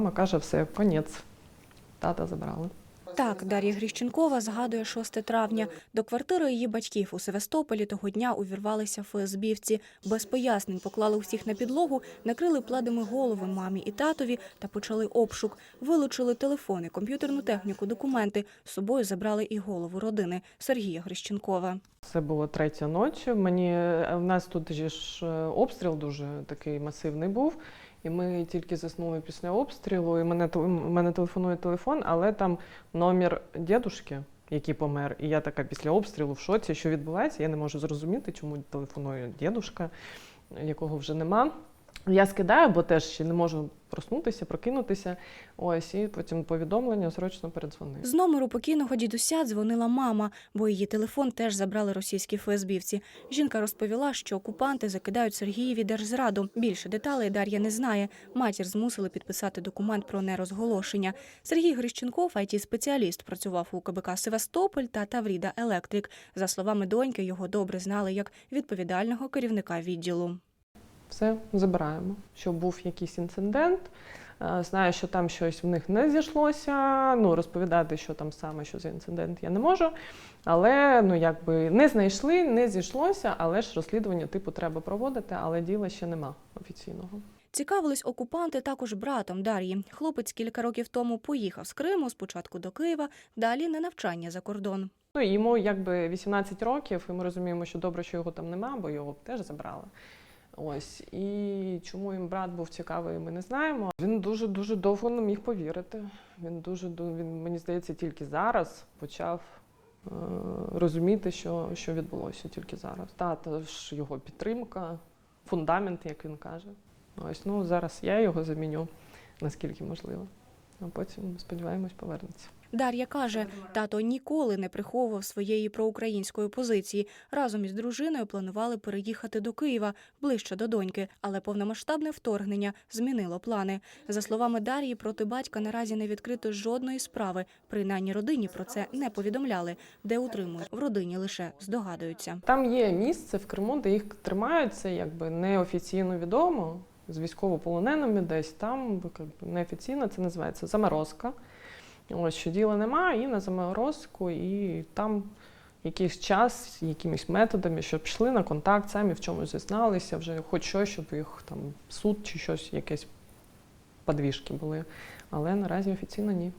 мама каже, все, конець. Тата забрали. Так, Дар'я Гріщенкова згадує 6 травня. До квартири її батьків у Севастополі того дня увірвалися ФСБівці. Без пояснень поклали усіх на підлогу, накрили пледами голови мамі і татові та почали обшук. Вилучили телефони, комп'ютерну техніку, документи. З собою забрали і голову родини Сергія Гріщенкова. Це було третя ночі. Мені в нас тут ж е, обстріл дуже такий масивний був. І ми тільки заснули після обстрілу. І мене мене телефонує телефон, але там номер дідушки, який помер. І я така після обстрілу в шоці, що відбувається. Я не можу зрозуміти, чому телефонує дідушка, якого вже нема. Я скидаю, бо теж ще не можу проснутися, прокинутися. Ось, і потім повідомлення срочно передзвонив. З номеру покійного дідуся дзвонила мама, бо її телефон теж забрали російські ФСБівці. Жінка розповіла, що окупанти закидають Сергієві держзраду. Більше деталей Дар'я не знає. Матір змусили підписати документ про нерозголошення. Сергій Грищенков, it спеціаліст працював у КБК Севастополь та Тавріда Електрик. За словами доньки, його добре знали як відповідального керівника відділу. Все забираємо. Що був якийсь інцидент, е, знаю, що там щось в них не зійшлося. Ну, розповідати, що там саме, що за інцидент, я не можу. Але ну, якби не знайшли, не зійшлося, але ж розслідування типу треба проводити, але діла ще нема офіційного. Цікавились окупанти також братом Дар'ї. Хлопець кілька років тому поїхав з Криму спочатку до Києва, далі на навчання за кордон. Ну, йому якби 18 років, і ми розуміємо, що добре, що його там нема, бо його теж забрали. Ось і чому їм брат був цікавий, ми не знаємо. Він дуже дуже довго не міг повірити. Він дуже він мені здається, тільки зараз почав е, розуміти, що, що відбулося тільки зараз. Тата ж його підтримка, фундамент, як він каже. Ось ну зараз я його заміню наскільки можливо. А потім сподіваємось повернеться. Дар'я каже, тато ніколи не приховував своєї проукраїнської позиції. Разом із дружиною планували переїхати до Києва ближче до доньки, але повномасштабне вторгнення змінило плани. За словами Дар'ї, проти батька наразі не відкрито жодної справи. Принаймні родині про це не повідомляли, де утримують в родині лише здогадуються. Там є місце в Криму, де їх тримають, це якби неофіційно відомо, з військовополоненими десь там неофіційно це називається заморозка. Ось що діла немає, і на заморозку, і там якийсь час, якимись методами, щоб йшли на контакт, самі в чомусь зізналися, вже хоч щось, щоб їх там суд чи щось, якесь подвіжки були. Але наразі офіційно ні.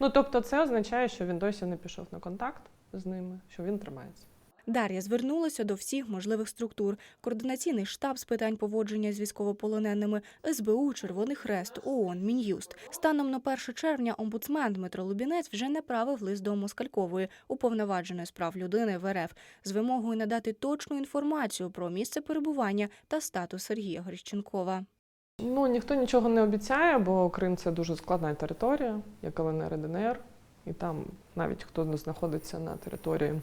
Ну тобто, це означає, що він досі не пішов на контакт з ними, що він тримається. Дар'я звернулася до всіх можливих структур: координаційний штаб з питань поводження з військовополоненими, СБУ, Червоний Хрест, ООН, Мін'юст. Станом на 1 червня омбудсмен Дмитро Лубінець вже направив лист до Москалькової, уповноваженої прав людини в РФ, з вимогою надати точну інформацію про місце перебування та статус Сергія Грищенкова. Ну, ніхто нічого не обіцяє, бо Крим це дуже складна територія, як ЛНР і ДНР. І там навіть хто знаходиться на території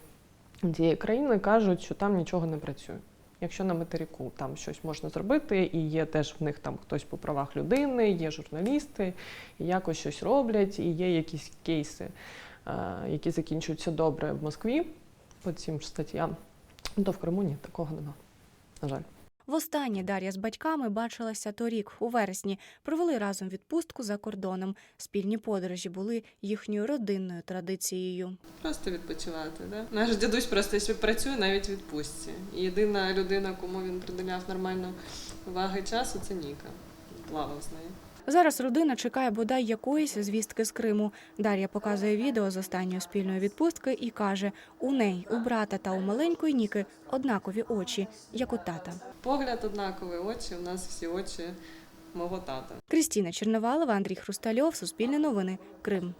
цієї країни, кажуть, що там нічого не працює. Якщо на материку там щось можна зробити, і є теж в них там хтось по правах людини, є журналісти, і якось щось роблять, і є якісь кейси, е, які закінчуються добре в Москві по цим ж статтям, то в Криму ні, такого нема. На жаль. Востаннє Дар'я з батьками бачилася торік, у вересні. Провели разом відпустку за кордоном. Спільні подорожі були їхньою родинною традицією. Просто відпочивати. Да? Наш дідусь просто працює навіть відпустці. Єдина людина, кому він приділяв нормально уваги часу, це Ніка. Плавав з нею. Зараз родина чекає бодай якоїсь звістки з Криму. Дар'я показує відео з останньої спільної відпустки і каже: у неї, у брата та у маленької Ніки однакові очі, як у тата. Погляд однаковий, очі. У нас всі очі мого тата. Крістіна Черновалова, Андрій Хрустальов, Суспільне новини, Крим.